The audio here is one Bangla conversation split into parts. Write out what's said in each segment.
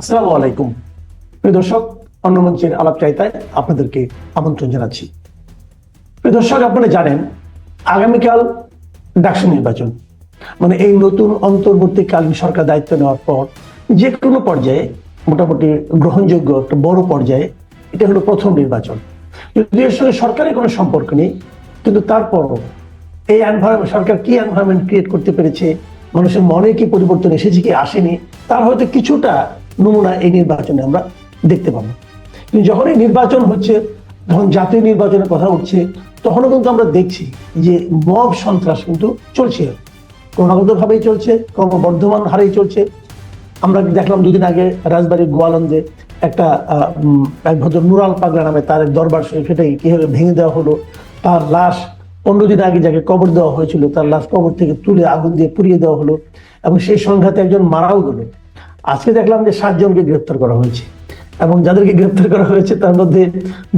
আসসালামু আলাইকুম। প্রিয় দর্শক, অন্য মঞ্চের আলাপ চাইতায় আপনাদেরকে আমন্ত্রণ জানাচ্ছি। প্রিয় দর্শক, আপনারা জানেন, আগামীকাল ডাকসু নির্বাচন। মানে এই নতুন অন্তর্বর্তীকালীন সরকার দায়িত্ব নেওয়ার পর যে কোনো পর্যায়ে মোটামুটি গ্রহণযোগ্য একটা বড় পর্যায়ে এটা হলো প্রথম নির্বাচন। যদি এর সঙ্গে সরকারের কোনো সম্পর্ক নেই, কিন্তু তারপরও এই এনভায়রনমেন্ট সরকার কি এনভায়রনমেন্ট ক্রিয়েট করতে পেরেছে, মানুষের মনে কি পরিবর্তন এসেছে কি আসেনি, তার হয়তো কিছুটা নমুনা এই নির্বাচনে আমরা দেখতে পাবো। কিন্তু যখন এই নির্বাচন হচ্ছে, যখন জাতীয় নির্বাচনের কথা উঠছে, তখনও কিন্তু আমরা দেখছি যে মব সন্ত্রাস কিন্তু চলছে। ক্রমাগতভাবেই চলছে, ক্রমবর্ধমান হারেই চলছে। আমরা দেখলাম দুদিন আগে রাজবাড়ির গোয়ালন্দে একটা এক ভদ্র নুরাল পাগলা নামে তার দরবার সেটাই কীভাবে ভেঙে দেওয়া হলো, তার লাশ পনেরো দিন আগে যাকে কবর দেওয়া হয়েছিল, তার লাশ কবর থেকে তুলে আগুন দিয়ে পুড়িয়ে দেওয়া হলো এবং সেই সংঘাতে একজন মারাও গেল। আজকে দেখলাম যে সাতজনকে গ্রেপ্তার করা হয়েছে এবং যাদেরকে গ্রেপ্তার করা হয়েছে তার মধ্যে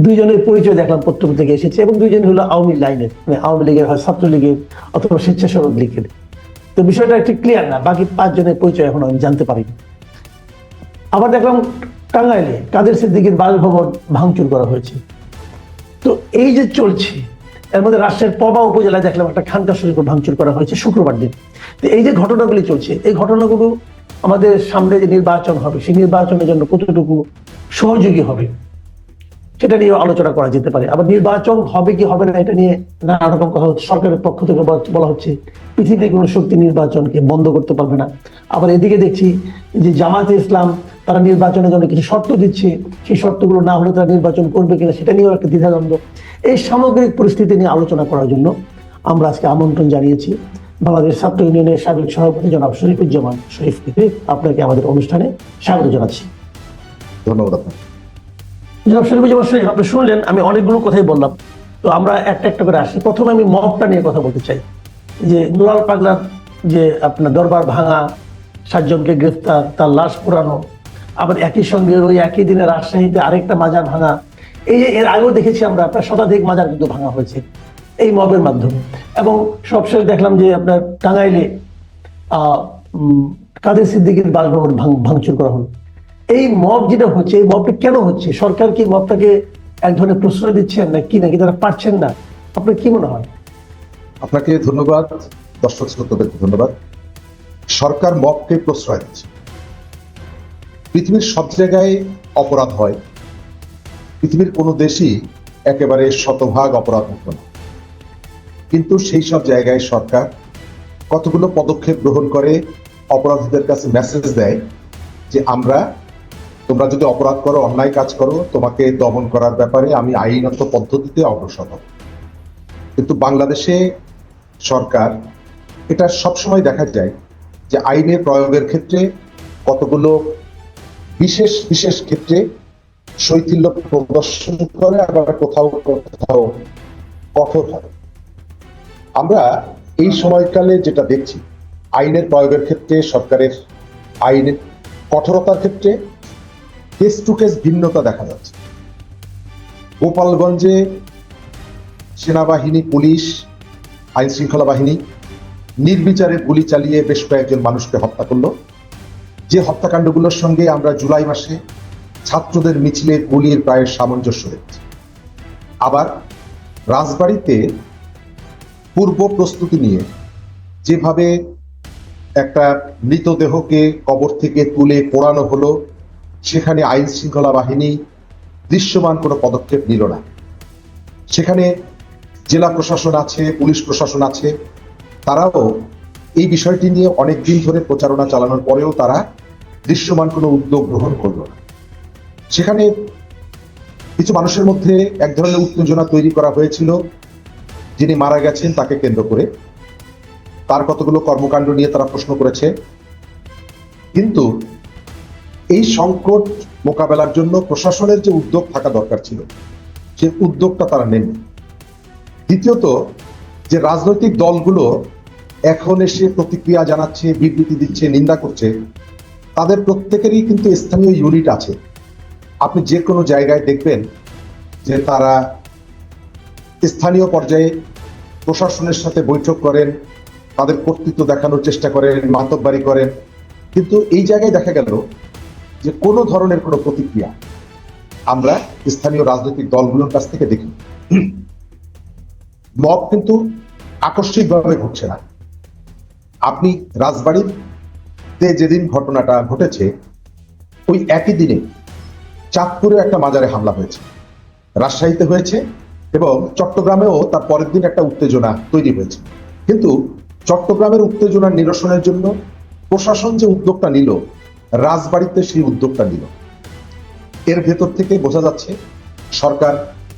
দুইজনের পরিচয় দেখলাম পত্রিকা থেকে এসেছে এবং দুইজন হলো আওয়ামী লাইনের মানে আওয়ামী লীগের হয় ছাত্রলীগের অথবা স্বেচ্ছাসেবক লীগের। তো বিষয়টা একটু ক্লিয়ার না, বাকি পাঁচজনের পরিচয় এখন আমি জানতে পারিনি আবার দেখলাম টাঙ্গাইলে কাদের সিদ্দিকের বাসভবন ভাঙচুর করা হয়েছে। তো এই যে চলছে, এর মধ্যে রাজশাহীর পবা উপজেলায় দেখলাম একটা খানকা শরীফ ভাঙচুর করা হয়েছে শুক্রবার দিন। তো এই যে ঘটনাগুলি চলছে, এই ঘটনাগুলো আমাদের সামনে যে নির্বাচন হবে, সেই নির্বাচনের জন্য কতটুকু সহযোগী হবে, সেটা নিয়ে আলোচনা করা যেতে পারে। আবার নির্বাচন হবে কি হবে না, এটা নিয়ে নানা রকম কথা হচ্ছে। সরকারের পক্ষ থেকে বলা- হচ্ছে পৃথিবীর কোনো শক্তি নির্বাচনকে বন্ধ করতে পারবে না। আবার এদিকে দেখছি যে জামাতে ইসলাম, তারা নির্বাচনের জন্য কিছু শর্ত দিচ্ছে। সেই শর্তগুলো না হলে তারা নির্বাচন করবে কিনা, সেটা নিয়েও একটা দ্বিধাদ্বন্দ্ব। এই সামগ্রিক পরিস্থিতি নিয়ে আলোচনা করার জন্য আমরা আজকে আমন্ত্রণ জানিয়েছি। বাংলাদেশ ছাত্র ইউনিয়নের সাবেক সভাপতি জনাব শরীফুজ্জামান শরীফ শরীফকে আপনাকে আমাদের অনুষ্ঠানে স্বাগত জানাচ্ছি। ধন্যবাদ আপনাকে। জনাব শরীফুজ্জামান শরীফ আপনি শুনলেন আমি অনেকগুলো কথাই বললাম। তো আমরা একটা একটা করে আসি। প্রথমে আমি মবটা নিয়ে কথা বলতে চাই। যে নুরাল পাগলার যে আপনার দরবার ভাঙা সাতজনকে গ্রেফতার তার লাশ পোড়ানো আবার একই সঙ্গে ওই একই দিনে রাজশাহীতে আরেকটা মাজার ভাঙা এই যে এর আগেও দেখেছি আমরা আপনার শতাধিক মাজার কিন্তু ভাঙা হয়েছে। এই মবের মাধ্যমে। এবং সবশেষ দেখলাম যে আপনার টাঙ্গাইলে কাদের সিদ্দিকের বাসভবন ভাঙ- ভাঙচুর করা হলো। এই মব যেটা হচ্ছে, এই মবটা কেন হচ্ছে? সরকার কি মবটাকে এক ধরনের প্রশ্রয় দিচ্ছেন না কি নাকি তারা পারছেন না? আপনার কি মনে হয়? আপনাকে ধন্যবাদ, দর্শক শ্রোতাদেরকে ধন্যবাদ। সরকার মবকে প্রশ্রয় দিচ্ছে। পৃথিবীর সব জায়গায় অপরাধ হয়। পৃথিবীর কোনো দেশই একেবারে শতভাগ অপরাধ মুক্ত না। কিন্তু সেই সব জায়গায় সরকার কতগুলো পদক্ষেপ গ্রহণ করে অপরাধীদের কাছে মেসেজ দেয় যে আমরা, তোমরা যদি অপরাধ করো, অন্যায় কাজ করো, তোমাকে দমন করার ব্যাপারে আমি আইনত পদ্ধতিতে অগ্রসর হব। কিন্তু বাংলাদেশে সরকার, এটা সবসময় দেখা যায় যে আইনের প্রয়োগের ক্ষেত্রে কতগুলো বিশেষ বিশেষ ক্ষেত্রে শৈথিল্য প্রদর্শন করে, আবার কোথাও কোথাও কঠোর হয়। আমরা এই সময়কালে যেটা দেখছি, আইনের প্রয়োগের ক্ষেত্রে, সরকারের আইনের কঠোরতার ক্ষেত্রে কেস টু কেস ভিন্নতা দেখা যাচ্ছে। গোপালগঞ্জে সেনাবাহিনী, পুলিশ আইন শৃঙ্খলা বাহিনী নির্বিচারে গুলি চালিয়ে বেশ কয়েকজন মানুষকে হত্যা করল। যে হত্যাকাণ্ডগুলোর সঙ্গে আমরা জুলাই মাসে ছাত্রদের মিছিলে গুলির প্রায় সামঞ্জস্য দেখছি। আবার রাজবাড়িতে পূর্ব প্রস্তুতি নিয়ে যেভাবে একটা মৃতদেহকে কবর থেকে তুলে পোড়ানো হলো, সেখানে আইন শৃঙ্খলা বাহিনী দৃশ্যমান কোনো পদক্ষেপ নিল না। সেখানে জেলা প্রশাসন আছে, পুলিশ প্রশাসন আছে, তারাও এই বিষয়টি নিয়ে অনেক দিন ধরে প্রচারণা চালানোর পরেও তারা দৃশ্যমান কোনো উদ্যোগ গ্রহণ করল না। সেখানে কিছু মানুষের মধ্যে এক ধরনের উত্তেজনা তৈরি করা হয়েছিল। যিনি মারা গেছেন তাকে কেন্দ্র করে। তার কতগুলো কর্মকাণ্ড নিয়ে তারা প্রশ্ন করেছে। কিন্তু এই সংকট মোকাবেলার জন্য প্রশাসনের যে উদ্যোগ থাকা দরকার ছিল, সে উদ্যোগটা তারা নেন দ্বিতীয়ত, যে রাজনৈতিক দলগুলো এখন এসে প্রতিক্রিয়া জানাচ্ছে, বিবৃতি দিচ্ছে, নিন্দা করছে, তাদের প্রত্যেকেরই কিন্তু স্থানীয় ইউনিট আছে। আপনি যে কোনো জায়গায় দেখবেন যে তারা স্থানীয় পর্যায়ে প্রশাসনের সাথে বৈঠক করেন, তাদের কর্তৃত্ব দেখানোর চেষ্টা করেন, মাতব্বারি করেন। কিন্তু এই জায়গায় দেখা গেল যে কোনো ধরনের কোনো প্রতিক্রিয়া আমরা স্থানীয় রাজনৈতিক দলগুলোর কাছ থেকে দেখি। মব কিন্তু আকস্মিকভাবে ঘটছে না। আপনি রাজবাড়িতে যেদিন ঘটনাটা ঘটেছে, ওই একই দিনে চাঁদপুরে একটা মাজারে হামলা হয়েছে। রাজশাহীতে হয়েছে এবং চট্টগ্রামেও তার পরের দিন একটা উত্তেজনা তৈরি হয়েছে। কিন্তু চট্টগ্রামের উত্তেজনা নিরসনের জন্য প্রশাসন যে উদ্যোগটা নিল, রাজবাড়িতে সেই উদ্যোগটা নিল। এর ভেতর থেকে বোঝা যাচ্ছে, সরকার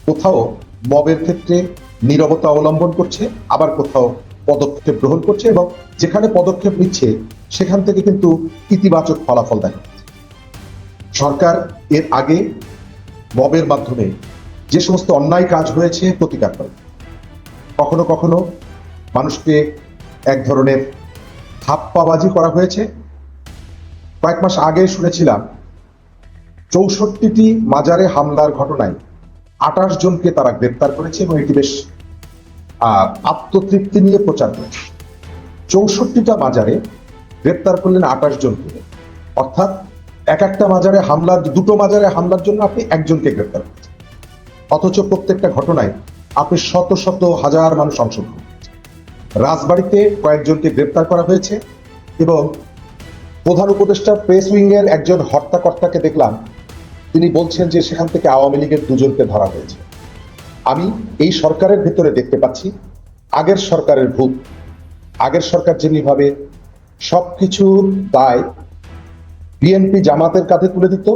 কোথাও মবের ক্ষেত্রে নীরবতা অবলম্বন করছে, আবার কোথাও পদক্ষেপ গ্রহণ করছে এবং যেখানে পদক্ষেপ নিচ্ছে, সেখান থেকে কিন্তু ইতিবাচক ফলাফল দেখা সরকার এর আগে মবের মাধ্যমে যে সমস্ত অন্যায় কাজ হয়েছে, প্রতিকার করে। কখনো কখনো মানুষকে এক ধরনের হাপ্পাবাজি করা হয়েছে। কয়েক মাস আগে শুনেছিলাম, চৌষট্টিটি মাজারে হামলার ঘটনায় আঠাশ জনকে তারা গ্রেপ্তার করেছে এবং এটি বেশ আত্মতৃপ্তি নিয়ে প্রচার করেছে। চৌষট্টিটা মাজারে গ্রেপ্তার করলেন আঠাশ জনকে। অর্থাৎ এক একটা মাজারে হামলার, দুটো মাজারে হামলার জন্য আপনি একজনকে গ্রেপ্তার করেছেন। অথচ প্রত্যেকটা ঘটনায় আপনি শত শত হাজার মানুষ অংশগ্রহণ রাজবাড়িতে কয়েকজনকে গ্রেপ্তার করা হয়েছে এবং প্রধান উপদেষ্টা প্রেস উইং এর একজন হর্তাকর্তাকে দেখলাম। তিনি বলছেন যে সেখান থেকে আওয়ামী লীগের দুজনকে ধরা হয়েছে। আমি এই সরকারের ভেতরে দেখতে পাচ্ছি, আগের সরকারের ভূত। আগের সরকার যেমনিভাবে সবকিছুর দায় বিএনপি জামাতের কাঁধে তুলে দিত,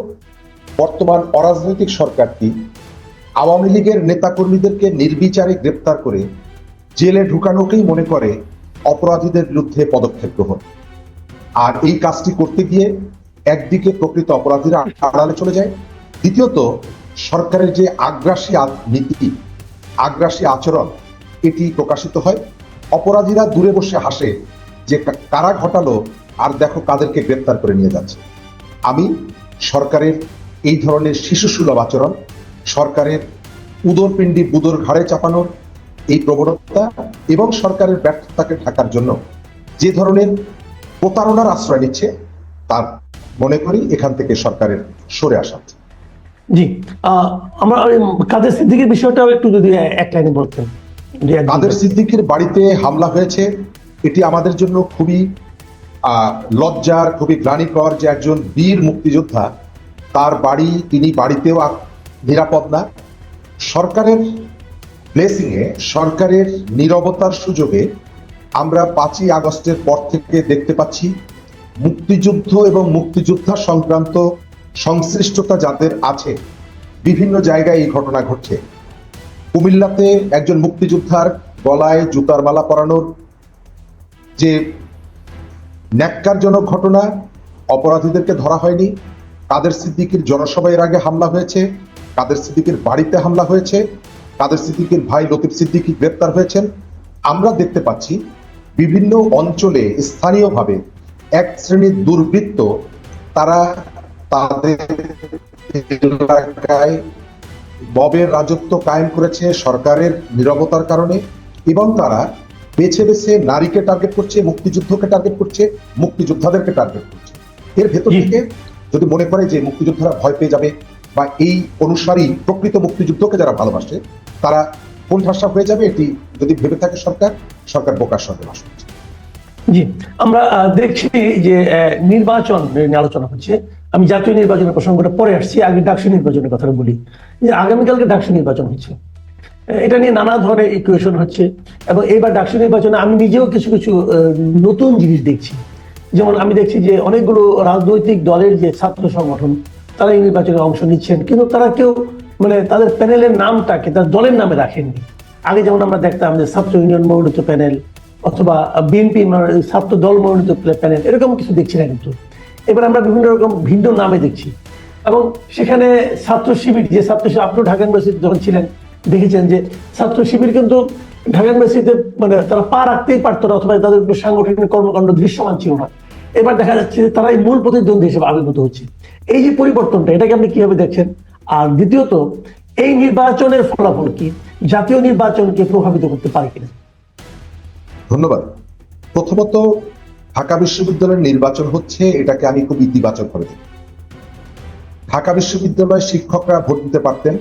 বর্তমান অরাজনৈতিক সরকারটি আওয়ামী লীগের নেতাকর্মীদেরকে নির্বিচারে গ্রেপ্তার করে জেলে ঢুকানোকেই মনে করে অপরাধীদের বিরুদ্ধে পদক্ষেপ গ্রহণ। আর এই কাজটি করতে গিয়ে একদিকে প্রকৃত অপরাধীরা আড়ালে চলে যায়, দ্বিতীয়ত সরকারের যে আগ্রাসী নীতি, আগ্রাসী আচরণ, এটি প্রকাশিত হয়। অপরাধীরা দূরে বসে হাসে যে কারা ঘটালো আর দেখো কাদেরকে গ্রেপ্তার করে নিয়ে যাচ্ছে। আমি সরকারের এই ধরনের শিশুসুলভ আচরণ সরকারের উদরপিণ্ডি বুদর ঘাড়ে চাপানোর এই প্রবণতা এবং সরকারের ব্যর্থতাকে ঢাকার জন্য যে ধরনের প্রতারণার আশ্রয় নিচ্ছে তার মনে করি এখান থেকে সরকারের সরে আসা জি আমরা কাদের সিদ্দিকের বিষয়টাও একটু যদি এক লাইনে বলতেন। কাদের সিদ্দিকীর বাড়িতে হামলা হয়েছে এটি আমাদের জন্য খুবই লজ্জার খুবই গ্লানিকর যে একজন বীর মুক্তিযোদ্ধা তার বাড়ি তিনি বাড়িতেও নিরাপদ না। সরকারের ব্লেসিং এ, সরকারের নীরবতার সুযোগে আমরা পাঁচই আগস্টের পর থেকে দেখতে পাচ্ছি, মুক্তিযুদ্ধ এবং মুক্তিযোদ্ধা সংক্রান্ত সংশ্লিষ্টতা যাদের আছে, বিভিন্ন জায়গায় এই ঘটনা ঘটছে। কুমিল্লাতে একজন মুক্তিযোদ্ধার গলায় জুতার মালা পরানোর যে ন্যাক্কারজনক ঘটনা, অপরাধীদেরকে ধরা হয়নি কাদের সিদ্দিকির জনসভার আগে হামলা হয়েছে কাদের সিদ্দিকের বাড়িতে হামলা হয়েছে কাদের সিদ্দিকির ভাই লতিফ সিদ্দিকি গ্রেপ্তার হয়েছেন আমরা দেখতে পাচ্ছি বিভিন্ন অঞ্চলে স্থানীয়ভাবে এক শ্রেণির দুর্বৃত্ত তারা তাদের এলাকায় ববের রাজত্ব কায়েম করেছে সরকারের নিরবতার কারণে এবং তারা বেছে বেছে নারীকে টার্গেট করছে মুক্তিযুদ্ধকে টার্গেট করছে মুক্তিযোদ্ধাদেরকে টার্গেট করছে। এর ভেতর থেকে যদি মনে করে যে মুক্তিযোদ্ধারা ভয় পেয়ে যাবে বা এই অনুসারী প্রকৃত মুক্তিযুদ্ধকে যারা ভালোবাসে, তারা কোণঠাসা হয়ে যাবে এটি যদি ভেবে থাকে সরকার সরকার বোকার সঙ্গে বাস করছে। জি, আমরা দেখছি যে নির্বাচন আলোচনা হচ্ছে। আমি জাতীয় নির্বাচনের প্রসঙ্গটা পরে আসছি, আগে ডাকসু নির্বাচনের কথা বলি। যে আগামীকালকে ডাকসু নির্বাচন হচ্ছে। এটা নিয়ে নানা ধরনের ইকুয়েশন হচ্ছে। এবং এইবার ডাকসু নির্বাচনে আমি নিজেও কিছু কিছু নতুন জিনিস দেখছি। যেমন আমি দেখছি যে অনেকগুলো রাজনৈতিক দলের যে ছাত্র সংগঠন তারা এই নির্বাচনে অংশ নিচ্ছেন। কিন্তু তারা কেউ মানে তাদের প্যানেলের নামটাকে, তার দলের নামে রাখেননি। আগে যেমন আমরা দেখতাম যে ছাত্র ইউনিয়ন মনোনীত প্যানেল অথবা বিএনপি ছাত্র দল মনোনীত প্যানেল, এরকম কিছু দেখছি না কিন্তু। এবার আমরা বিভিন্ন রকম ভিন্ন নামে দেখছি। এবং সেখানে ছাত্র শিবির, যে ছাত্র শিবির আপনি ঢাকা ইউনিভার্সিটি যখন ছিলেন, দেখেছেন যে ছাত্র শিবির কিন্তু ঢাকা ইউনিভার্সিটিতে মানে তারা পা রাখতেই পারতো না, অথবা তাদের সাংগঠনিক কর্মকাণ্ড দৃশ্যমান ছিল না। এবার দেখা যাচ্ছে যে তারাই মূল প্রতিদ্বন্দ্বী হিসেবে আবির্ভূত হচ্ছে। এই যে পরিবর্তনটা, এটাকে আপনি কীভাবে দেখছেন? আর দ্বিতীয়ত, এই নির্বাচনের ফলাফল কি? জাতীয় নির্বাচনকে প্রভাবিত করতে পারে কিনা? ধন্যবাদ। প্রথমত, ঢাকা বিশ্ববিদ্যালয়ের নির্বাচন হচ্ছে, এটাকে আমি খুব ইতিবাচক ভাবে দেখি। ঢাকা বিশ্ববিদ্যালয়ের শিক্ষকরা ভোট দিতে পারতেন,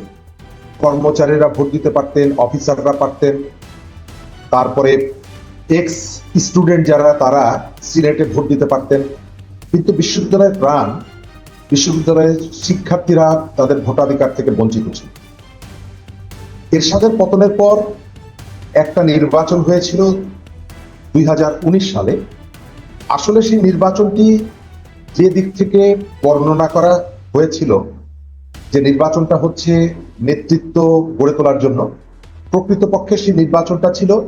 কর্মচারীরা ভোট দিতে পারতেন, অফিসাররা পারতেন, তারপরে এক্স স্টুডেন্ট যারা, তারা সিনেটে ভোট দিতে পারতেন। কিন্তু বিশ্ববিদ্যালয়ের প্রাণ, বিশ্ববিদ্যালয়ের শিক্ষার্থীরা তাদের ভোটাধিকার থেকে বঞ্চিত ছিল। এরশাদের পতনের পর একটা নির্বাচন হয়েছিল দুই হাজার উনিশ সালে। আসলে সেই নির্বাচনটি যে দিক থেকে বর্ণনা করা হয়েছিল, যে নির্বাচনটা হচ্ছে নেতৃত্ব গড়ে তোলার জন্য, প্রকৃতপক্ষে সেই নির্বাচনটা ছিল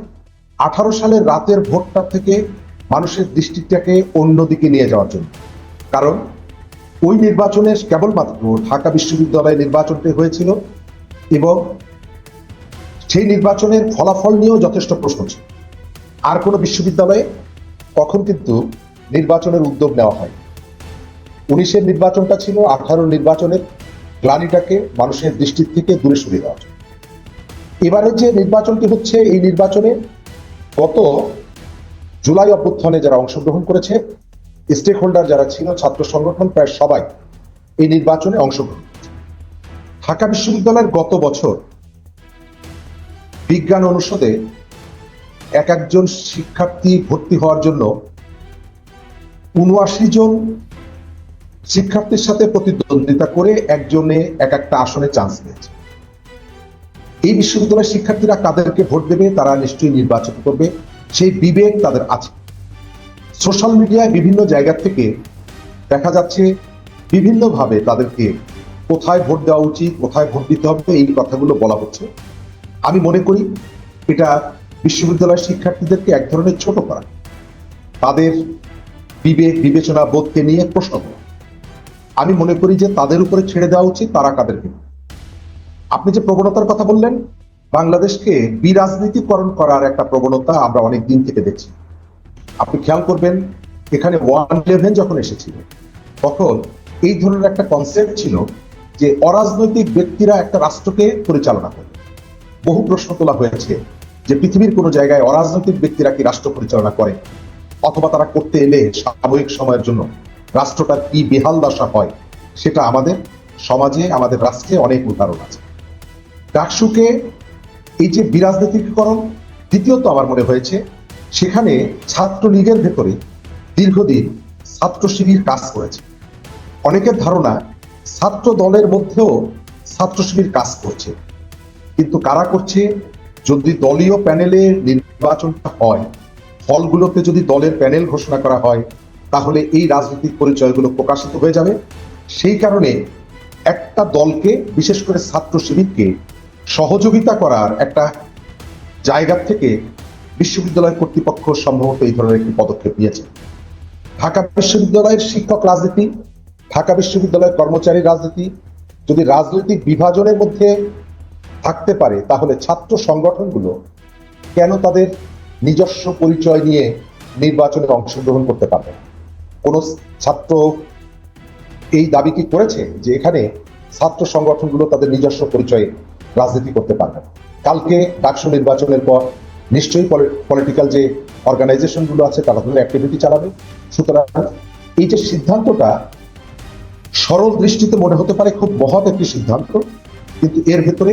আঠারো সালের রাতের ভোটটা থেকে মানুষের দৃষ্টিটাকে অন্যদিকে নিয়ে যাওয়ার জন্য। কারণ ওই নির্বাচনে কেবলমাত্র ঢাকা বিশ্ববিদ্যালয়ে নির্বাচনটি হয়েছিল এবং সেই নির্বাচনের ফলাফল নিয়েও যথেষ্ট প্রশ্ন ছিল। আর কোনো বিশ্ববিদ্যালয়ে কখন কিন্তু নির্বাচনের উদ্যোগ নেওয়া হয়। উনিশের নির্বাচনটা ছিল আঠারো নির্বাচনের গ্লানিটাকে মানুষের দৃষ্টির থেকে দূরে সরিয়ে দেওয়া এবারে যে নির্বাচনটি হচ্ছে, এই নির্বাচনে গত জুলাই অভ্যুত্থানে যারা অংশগ্রহণ করেছে স্টেক হোল্ডার যারা ছিল, ছাত্র সংগঠন, প্রায় সবাই এই নির্বাচনে অংশগ্রহণ ঢাকা বিশ্ববিদ্যালয়ের গত বছর বিজ্ঞান অনুষদে এক একজন শিক্ষার্থী ভর্তি হওয়ার জন্য উনআশি জন শিক্ষার্থীর সাথে প্রতিদ্বন্দ্বিতা করে একজনে এক একটা আসনে চান্স পেয়েছে। এই বিশ্ববিদ্যালয়ের শিক্ষার্থীরা কাদেরকে ভোট দেবে, তারা নিশ্চয়ই নির্বাচন করবে। সেই বিবেক তাদের আছে। সোশ্যাল মিডিয়ায় বিভিন্ন জায়গা থেকে দেখা যাচ্ছে বিভিন্নভাবে তাদেরকে কোথায় ভোট দেওয়া উচিত, কোথায় ভোট দিতে হবে, এই কথাগুলো বলা হচ্ছে। আমি মনে করি এটা বিশ্ববিদ্যালয়ের শিক্ষার্থীদেরকে এক ধরনের ছোট করা। তাদের বিবেক, বিবেচনা, বোধকে নিয়ে প্রশ্ন করা। আমি মনে করি যে তাদের উপরে ছেড়ে দেওয়া উচিত, তারা কাদেরকে আপনি যে প্রবণতার কথা বললেন, বাংলাদেশকে বিরাজনীতিকরণ করার একটা প্রবণতা আমরা অনেক দিন থেকে দেখছি। আপনি খেয়াল করবেন, এখানে ওয়ান ইলেভেন যখন এসেছিল, তখন এই ধরনের একটা কনসেপ্ট ছিল যে অরাজনৈতিক ব্যক্তিরা একটা রাষ্ট্রকে পরিচালনা করে। বহু প্রশ্ন তোলা হয়েছে যে পৃথিবীর কোনো জায়গায় অরাজনৈতিক ব্যক্তিরা কি রাষ্ট্র পরিচালনা করে, অথবা তারা করতে এলে স্বাভাবিক সময়ের জন্য রাষ্ট্রটার কি বেহাল দশা হয়, সেটা আমাদের সমাজে, আমাদের রাষ্ট্রে অনেক উদাহরণ আছে। ডাকসুকে এই যে বিরাজনীতিকরণ, দ্বিতীয়ত আমার মনে হয়েছে, সেখানে ছাত্রলীগের ভেতরে দীর্ঘদিন ছাত্র শিবির কাজ করেছে। অনেকের ধারণা ছাত্র দলের মধ্যেও ছাত্র শিবির কাজ করছে। কিন্তু কারা করছে? যদি দলীয় প্যানেলে নির্বাচনটা হয়, ফলগুলোতে যদি দলের প্যানেল ঘোষণা করা হয়, তাহলে এই রাজনৈতিক পরিচয়গুলো প্রকাশিত হয়ে যাবে। সেই কারণে একটা দলকে, বিশেষ করে ছাত্র শিবিরকে সহযোগিতা করার একটা জায়গা থেকে বিশ্ববিদ্যালয় কর্তৃপক্ষ সম্ভবত এই ধরনের একটি পদক্ষেপ নিয়েছে। ঢাকা বিশ্ববিদ্যালয়ের শিক্ষক রাজনীতি, ঢাকা বিশ্ববিদ্যালয়ের কর্মচারী রাজনীতি যদি রাজনৈতিক বিভাজনের মধ্যে থাকতে পারে, তাহলে ছাত্র সংগঠনগুলো কেন তাদের নিজস্ব পরিচয় নিয়ে নির্বাচনে অংশগ্রহণ করতে পারবে কোনো ছাত্র এই দাবি কি করেছে যে এখানে ছাত্র সংগঠনগুলো তাদের নিজস্ব পরিচয়ে রাজনীতি করতে পারবে? কালকে ডাকসু নির্বাচনের পর নিশ্চয়ই পলিটিক্যাল যে অর্গানাইজেশনগুলো আছে, তারা তাদের অ্যাক্টিভিটি চালাবে। সুতরাং এই যে সিদ্ধান্তটা সরল দৃষ্টিতে মনে হতে পারে খুব মহৎ একটি সিদ্ধান্ত, কিন্তু এর ভেতরে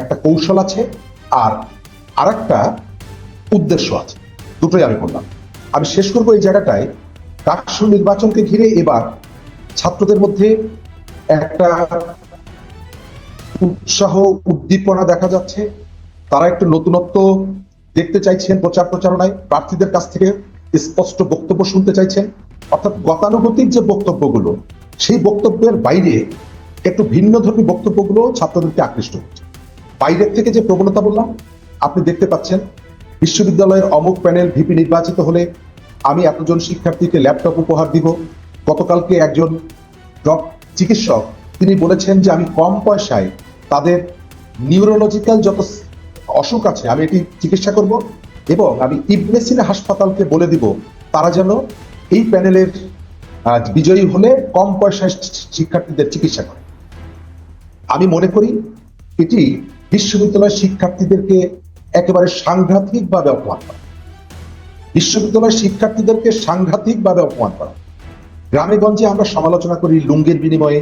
একটা কৌশল আছে আর আরেকটা উদ্দেশ্য আছে। দুটোই আমি বললাম। আমি শেষ করব এই জায়গাটায়। ডাকসু নির্বাচনকে ঘিরে এবার ছাত্রদের মধ্যে একটা উৎসাহ, উদ্দীপনা দেখা যাচ্ছে। তারা একটু নতুনত্ব দেখতে চাইছেন প্রচার প্রচারণায়। প্রার্থীদের কাছ থেকে স্পষ্ট বক্তব্য শুনতে চাইছেন। অর্থাৎ গতানুগতিক যে বক্তব্যগুলো, সেই বক্তব্যের বাইরে একটু ভিন্ন ধর্মী বক্তব্যগুলো ছাত্রদেরকে আকৃষ্ট হচ্ছে বাইরের থেকে যে প্রবণতা বললাম, আপনি দেখতে পাচ্ছেন, বিশ্ববিদ্যালয়ের অমুক প্যানেল ভিপি নির্বাচিত হলে আমি এতজন শিক্ষার্থীকে ল্যাপটপ উপহার দিব। গতকালকে একজন চিকিৎসক, তিনি বলেছেন যে আমি কম পয়সায় তাদের নিউরোলজিক্যাল যত অসুখ আছে, আমি এটি চিকিৎসা করব এবং আমি ইবনে সিনা হাসপাতালকে বলে দিব, তারা যেন এই প্যানেলের বিজয়ী হলে কম পয়সায় শিক্ষার্থীদের চিকিৎসা করে। আমি মনে করি এটি বিশ্ববিদ্যালয়ের শিক্ষার্থীদেরকে একেবারে সাংঘাতিকভাবে অপমান করা। বিশ্ববিদ্যালয়ের শিক্ষার্থীদেরকে সাংঘাতিকভাবে অপমান করা। গ্রামে গঞ্জে আমরা সমালোচনা করি লুঙ্গের বিনিময়ে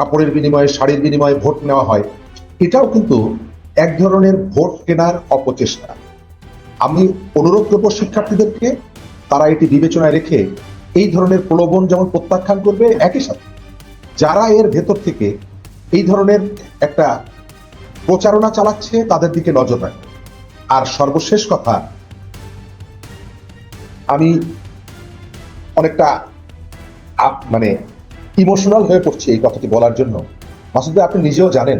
কাপড়ের বিনিময়ে, শাড়ির বিনিময়ে ভোট নেওয়া হয়। এটাও কিন্তু এক ধরনের ভোট কেনার অপচেষ্টা। আমি অনুরোধ করব শিক্ষার্থীদেরকে, তারা এটি বিবেচনায় রেখে এই ধরনের প্রলোভন যেমন প্রত্যাখ্যান করবে, একই সাথে যারা এর ভেতর থেকে এই ধরনের একটা প্রচারণা চালাচ্ছে, তাদের দিকে নজর রাখবে। আর সর্বশেষ কথা, আমি অনেকটা মানে ইমোশনাল হয়ে পড়ছি এই কথাটি বলার জন্য। মাসুদ ভাই, আপনি নিজেও জানেন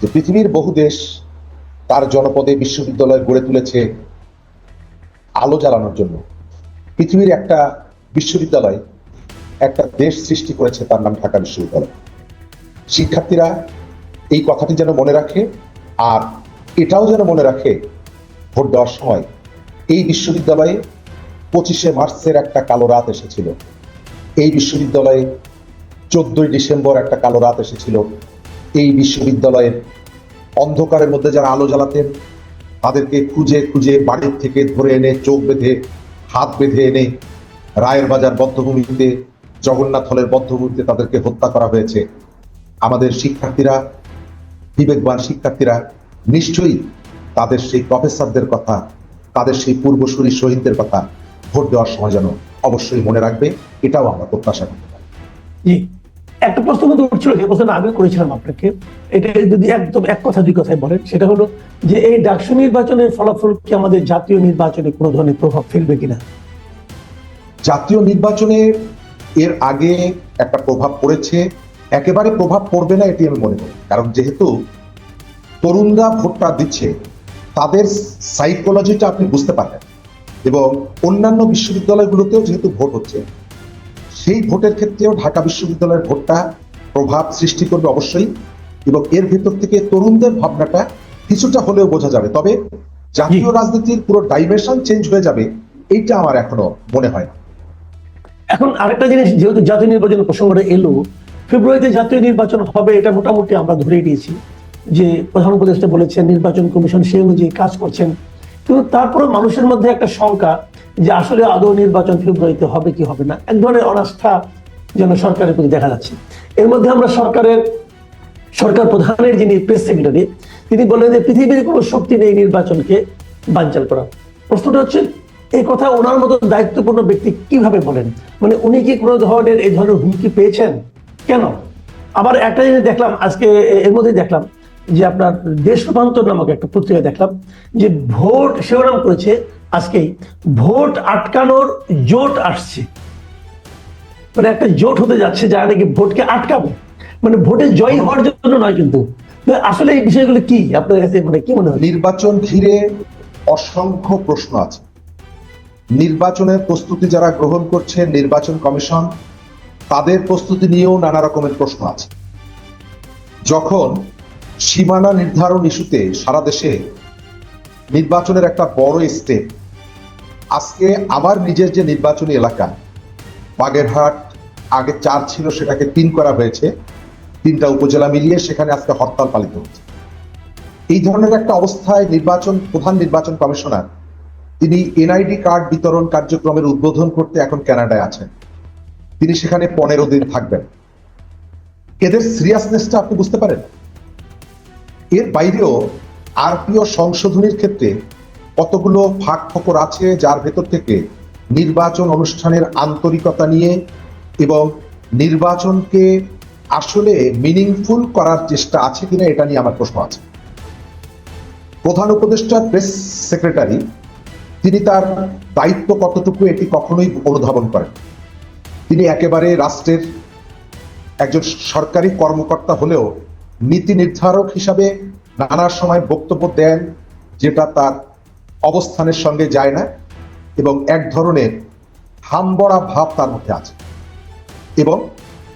যে পৃথিবীর বহু দেশ তার জনপদে বিশ্ববিদ্যালয় গড়ে তুলেছে আলো জ্বালানোর জন্য। পৃথিবীর একটা বিশ্ববিদ্যালয়, একটা দেশ সৃষ্টি করেছে তার নাম ঢাকা বিশ্ববিদ্যালয়। শিক্ষার্থীরা এই কথাটি যেন মনে রাখে আর এটাও যেন মনে রাখে, ভোট দেওয়ার সময় এই বিশ্ববিদ্যালয়ে পঁচিশে মার্চের একটা কালো রাত এসেছিল। এই বিশ্ববিদ্যালয়ে চোদ্দই ডিসেম্বর একটা কালো রাত এসেছিল। এই বিশ্ববিদ্যালয়ের অন্ধকারের মধ্যে যারা আলো জ্বালাতেন, তাদেরকে খুঁজে খুঁজে বাড়ির থেকে ধরে এনে, চোখ বেঁধে, হাত বেঁধে এনে রায়ের বাজার বদ্ধভূমিতে, জগন্নাথ হলের বদ্ধভূমিতে তাদেরকে হত্যা করা হয়েছে। আমাদের শিক্ষার্থীরা, বিবেকবান শিক্ষার্থীরা, নিশ্চয়ই তাদের সেই প্রফেসরদের কথা, তাদের সেই পূর্বসূরি শহীদদের কথা ভোট দেওয়ার সময় যেন অবশ্যই মনে রাখবে, এটাও আমরা প্রত্যাশা করতে পারি। একটা প্রশ্ন কিন্তু উঠছিল যে প্রশ্নটা আমি করেছিলাম আপনাকে। এটা যদি একদম এক কথা, দুই কথায় বলেন, সেটা হলো যে এই ডাকসু নির্বাচনের ফলাফল কি আমাদের জাতীয় নির্বাচনে কোনো ধরনের প্রভাব ফেলবে কিনা? জাতীয় নির্বাচনে এর আগে একটা প্রভাব পড়েছে, একেবারে প্রভাব পড়বে না, এটি আমি মনে করি। কারণ যেহেতু তরুণরা ভোটটা দিচ্ছে, তাদের সাইকোলজিটা আপনি বুঝতে পারবেন এবং অন্যান্য বিশ্ববিদ্যালয়গুলোতেও যেহেতু ভোট হচ্ছে সেই ভোটের ক্ষেত্রেও ঢাকা বিশ্ববিদ্যালয়ের ভোটটা প্রভাব সৃষ্টি করবে অবশ্যই এবং এর ভেতর থেকে তরুণদের ভাবনাটা কিছুটা হলেও বোঝা যাবে। তবে জাতীয় রাজনীতির পুরো ডাইমেনশন চেঞ্জ হয়ে যাবে এইটা আমার এখনও মনে হয় না। এখন আরেকটা জিনিস যেহেতু জাতীয় নির্বাচনের প্রসঙ্গটা এলো ফেব্রুয়ারিতে জাতীয় নির্বাচন হবে এটা মোটামুটি আমরা ধরেই নিয়েছি। যে প্রধান উপদেষ্টা বলেছেন নির্বাচন কমিশন সেই অনুযায়ী কাজ করছেন। কিন্তু তারপরে মানুষের মধ্যে একটা শঙ্কা যে আসলে আদৌ নির্বাচন ফেব্রুয়ারিতে হবে কি হবে না। এক ধরনের অনাস্থা যেন সরকারের প্রতি দেখা যাচ্ছে। এর মধ্যে আমরা সরকারের, সরকার প্রধানের যিনি প্রেস সেক্রেটারি, তিনি বললেন যে পৃথিবীর কোনো শক্তি নেই নির্বাচনকে বানচাল করা প্রশ্নটা হচ্ছে, এই কথা ওনার মতো দায়িত্বপূর্ণ ব্যক্তি কীভাবে বলেন? মানে উনি কি কোনো ধরনের এই ধরনের হুমকি পেয়েছেন? কেন? আবার একটা জিনিস দেখলাম, আজকে এর মধ্যে দেখলাম যে আপনার দেশ রূপান্তর নামক একটা পত্রিকা দেখলাম, যে ভোট, শিরোনাম করেছে আজকেই, ভোট আটকানোর জোট আসছে। মানে একটা জোট হতে যাচ্ছে যারা নাকি ভোটকে আটকাবে। মানে ভোটে জয়ী হওয়ার জন্য নয় কিন্তু। আসলে এই বিষয়গুলো কি? আপনার কাছে মানে কি মনে হয়? নির্বাচন ঘিরে অসংখ্য প্রশ্ন আছে। নির্বাচনের প্রস্তুতি যারা গ্রহণ করছে, নির্বাচন কমিশন, তাদের প্রস্তুতি নিয়েও নানা রকমের প্রশ্ন আছে। যখন সীমানা নির্ধারণ ইস্যুতে সারা দেশে নির্বাচনের একটা বড় স্টেপ আজকে আমার নিজের যে নির্বাচনী এলাকা, বাগেরহাট, আগে চার ছিল, সেটাকে তিন করা হয়েছে। তিনটা উপজেলা মিলিয়ে সেখানে আজকে হরতাল পালিত হচ্ছে। এই ধরনের একটা অবস্থায় নির্বাচন, প্রধান নির্বাচন কমিশনার, তিনি এনআইডি কার্ড বিতরণ কার্যক্রমের উদ্বোধন করতে এখন কানাডায় আছেন। তিনি সেখানে পনেরো দিন থাকবেন। এদের সিরিয়াসনেসটা আপনি বুঝতে পারেন? এর বাইরেও আরপিও সংশোধনীর ক্ষেত্রে কতগুলো ফাঁক ফোকর আছে যার ভেতর থেকে নির্বাচন অনুষ্ঠানের আন্তরিকতা নিয়ে এবং নির্বাচনকে আসলে মিনিংফুল করার চেষ্টা আছে কিনা এটা নিয়ে আমার প্রশ্ন আছে। প্রধান উপদেষ্টা প্রেস সেক্রেটারি, তিনি তার দায়িত্ব কতটুকু এটি কখনোই অনুধাবন করেন। তিনি একেবারে রাষ্ট্রের একজন সরকারি কর্মকর্তা হলেও নীতি নির্ধারক হিসাবে নানা সময় বক্তব্য দেন, যেটা তার অবস্থানের সঙ্গে যায় না এবং এক ধরনের হামবড়া ভাব তার মধ্যে আছে। এবং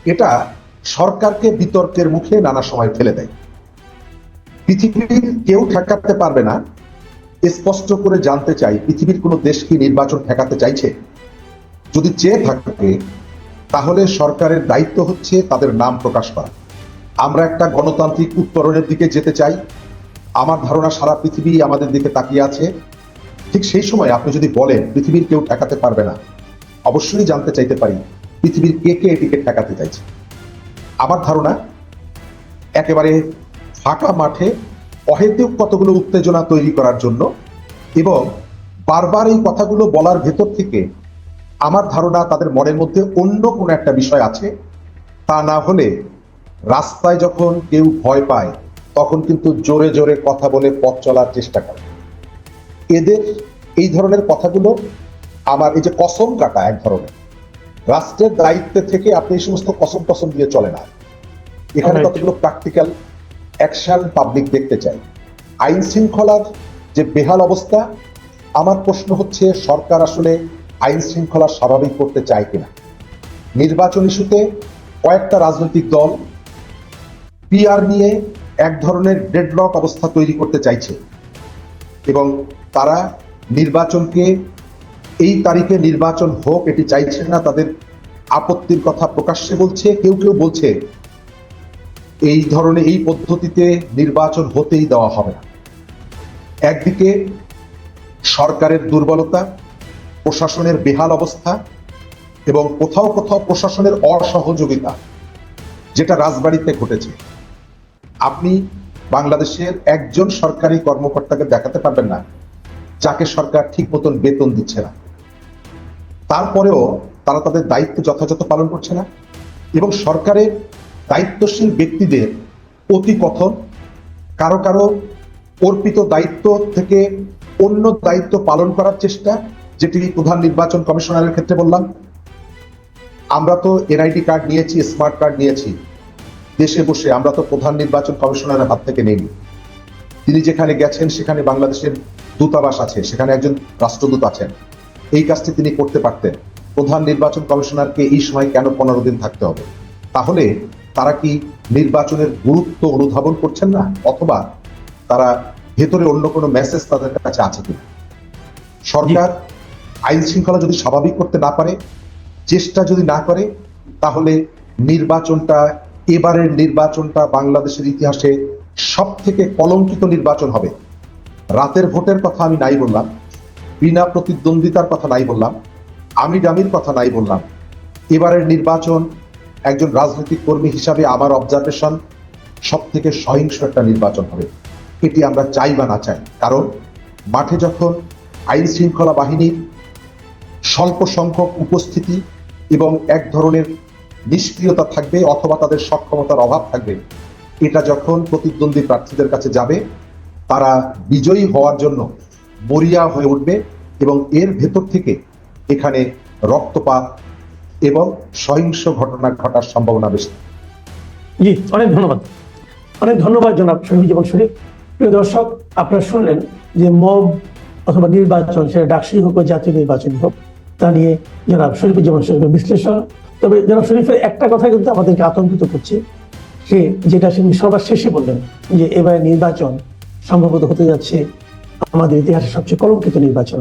এটা সরকারকে বিতর্কের মুখে নানা সময় ফেলে দেয়। পৃথিবীর কেউ ঠেকাতে পারবে না। স্পষ্ট করে জানতে চাই, পৃথিবীর কোনো দেশ কি নির্বাচন ঠেকাতে চাইছে? যদি চেয়ে থাকে, তাহলে সরকারের দায়িত্ব হচ্ছে তাদের নাম প্রকাশ করা। আমরা একটা গণতান্ত্রিক উত্তরণের দিকে যেতে চাই। আমার ধারণা সারা পৃথিবী আমাদের দিকে তাকিয়ে আছে। ঠিক সেই সময় আপনি যদি বলেন, পৃথিবীর কেউ ঠেকাতে পারবে না। অবশ্যই জানতে চাইতে পারি, পৃথিবীর কে কে এটিকে ঠেকাতে চাইছে। আমার ধারণা, একেবারে ফাঁকা মাঠে অহেতুক কতগুলো উত্তেজনা তৈরি করার জন্য এবং বারবার এই কথাগুলো বলার ভেতর থেকে আমার ধারণা তাদের মনের মধ্যে অন্য কোনো একটা বিষয় আছে। তা না হলে রাস্তায় যখন কেউ ভয় পায় তখন কিন্তু জোরে জোরে কথা বলে পথ চলার চেষ্টা করে। এদের এই ধরনের কথাগুলো আমার এই যে কসম কাটা এক ধরনের রাষ্ট্রের দায়িত্বে থেকে আপনি এই সমস্ত কসম টসম দিয়ে চলে না এখানে. কতগুলো প্র্যাকটিক্যাল অ্যাকশন পাবলিক দেখতে চাই। আইন শৃঙ্খলার যে বেহাল অবস্থা আমার প্রশ্ন হচ্ছে সরকার আসলে আইন শৃঙ্খলা স্বাভাবিক করতে চায় কিনা? নির্বাচন ইস্যুতে কয়েকটা রাজনৈতিক দল পিআর নিয়ে এক ধরনের ডেডলক অবস্থা তৈরি করতে চাইছে এবং তারা নির্বাচনকে, এই তারিখে নির্বাচন হোক, এটি চাইছে না, তাদের আপত্তির কথা প্রকাশ্যে বলছে, কেউ কেউ বলছে এই ধরনের, এই পদ্ধতিতে নির্বাচন হতেই দেওয়া হবে না। একদিকে সরকারের দুর্বলতা, প্রশাসনের বেহাল অবস্থা এবং কোথাও কোথাও প্রশাসনের অসহযোগিতা, যেটা রাজবাড়িতে ঘটেছে। আপনি বাংলাদেশের একজন সরকারি কর্মকর্তাকে দেখাতে পারবেন না, যাকে সরকার ঠিক মতন বেতন দিচ্ছে না। তারপরেও তারা তাদের দায়িত্ব যথাযথ পালন করছে না এবং সরকারের দায়িত্বশীল ব্যক্তিদের অতি কথন কারও কারও অর্পিত দায়িত্ব থেকে অন্য দায়িত্ব পালন করার চেষ্টা, যেটি প্রধান নির্বাচন কমিশনারের ক্ষেত্রে বললাম। আমরা তো এনআইডি কার্ড নিয়েছি, স্মার্ট কার্ড নিয়েছি। দেশে বসে আমরা তো প্রধান নির্বাচন কমিশনারের হাত থেকে নেইনি তিনি যেখানে গেছেন, সেখানে বাংলাদেশের দূতাবাস আছে, সেখানে একজন রাষ্ট্রদূত আছেন। এই কাজটি তিনি করতে পারতেন। প্রধান নির্বাচন কমিশনারকে এই সময় কেন পনেরো দিন থাকতে হবে? তাহলে তারা কি নির্বাচনের গুরুত্ব অনুধাবন করছেন না? অথবা তারা ভেতরে অন্য কোনো মেসেজ তাদের কাছে আছে কিনা? সরকার আইন শৃঙ্খলা যদি স্বাভাবিক করতে না পারে, চেষ্টা যদি না করে, তাহলে নির্বাচনটা এবারের নির্বাচনটা বাংলাদেশের ইতিহাসে সব থেকে কলঙ্কিত নির্বাচন হবে। রাতের ভোটের কথা আমি নাই বললাম, বিনা প্রতিদ্বন্দ্বিতার কথা নাই বললাম, আমি ডামির কথা নাই বললাম। এবারের নির্বাচন একজন রাজনৈতিক কর্মী হিসাবে আমার অবজারভেশন সব থেকে সহিংস একটা নির্বাচন হবে। এটি আমরা চাই বা না চাই। কারণ মাঠে যখন আইন শৃঙ্খলা বাহিনীর স্বল্প সংখ্যক উপস্থিতি এবং এক ধরনের নিষ্ক্রিয়তা থাকবে অথবা তাদের সক্ষমতার অভাব থাকবে। এটা যখন প্রতিদ্বন্দ্বী প্রার্থীদের কাছে যাবে, তারা বিজয়ী হওয়ার জন্য মরিয়া হয়ে উঠবে এবং এর ভেতর থেকে এখানে রক্তপাত এবং সহিংস ঘটনা ঘটার সম্ভাবনা বেশি। জি, অনেক ধন্যবাদ। অনেক ধন্যবাদ জনাব শহীদুজ্জামান শরীফ। প্রিয় দর্শক, আপনারা শুনলেন যে মব অথবা নির্বাচন, সেটা ডাকসি হোক বা জাতীয় নির্বাচন হোক, তা নিয়ে জনাব শরীফ জীবন শরীফের বিশ্লেষণ। তবে জনাব শরীফের একটা কথা কিন্তু আমাদেরকে আতঙ্কিত করছে। সে যেটা তিনি সবার শেষে বললেন যে এবারে নির্বাচন সম্ভবত হতে যাচ্ছে আমাদের ইতিহাসের সবচেয়ে কলঙ্কিত নির্বাচন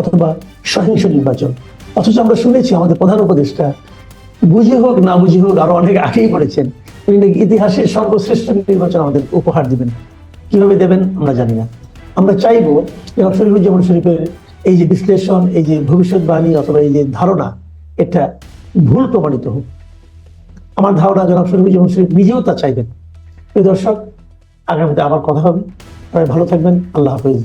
অথবা সহিংস নির্বাচন। অথচ আমরা শুনেছি আমাদের প্রধান উপদেষ্টা, বুঝে হোক, না বুঝে হোক, আরও অনেক আগেই বলেছেন তিনি নাকি ইতিহাসের সর্বশ্রেষ্ঠ নির্বাচন আমাদের উপহার দিবেন। কীভাবে দেবেন আমরা জানি না। আমরা চাইব যে শরীফুজ্জামান শরীফের এই যে বিশ্লেষণ, এই যে ভবিষ্যৎবাণী অথবা এই যে ধারণা, এটা ভুল প্রমাণিত হোক। আমার ধারণা জনাব শরীফ জীবন শরীফ নিজেও তা চাইবেন। প্রিয় দর্শক, আগামীতে আবার কথা হবে। সবাই ভালো থাকবেন। আল্লাহ হাফিজ।